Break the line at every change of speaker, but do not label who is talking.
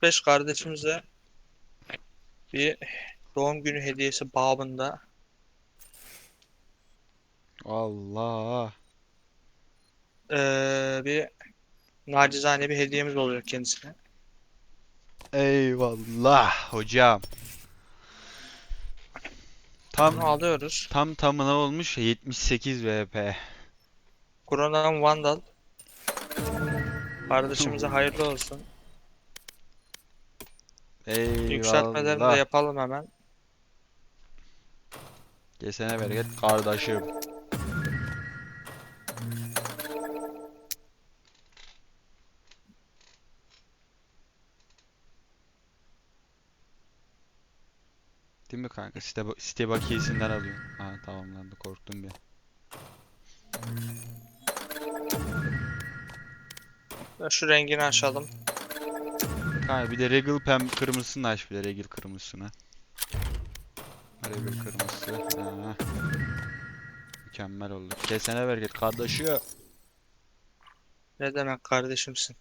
45 kardeşimize bir doğum günü hediyesi babında
Allah.
eee, bir nacizane bir hediyemiz olacak kendisine.
Eyvallah hocam. Tam
Bunu alıyoruz.
tam tamına olmuş 78 VP.
Kuronan Vandal. Kardeşimize hayırlı olsun. Yükseltmelerini de
Eyvallah.
yapalım hemen.
Kesene bereket kardeşim. Değil mi kanka? Site, site bakiyesinden alıyorum. Ha tamamlandı korktum bir.
Şu rengini açalım.
Kanka bir de Regal pem kırmızısını aç bir de Regal kırmızısını. Regal kırmızısı. Ha. Mükemmel oldu. Kesene bereket kardeşim.
Ne demek kardeşimsin.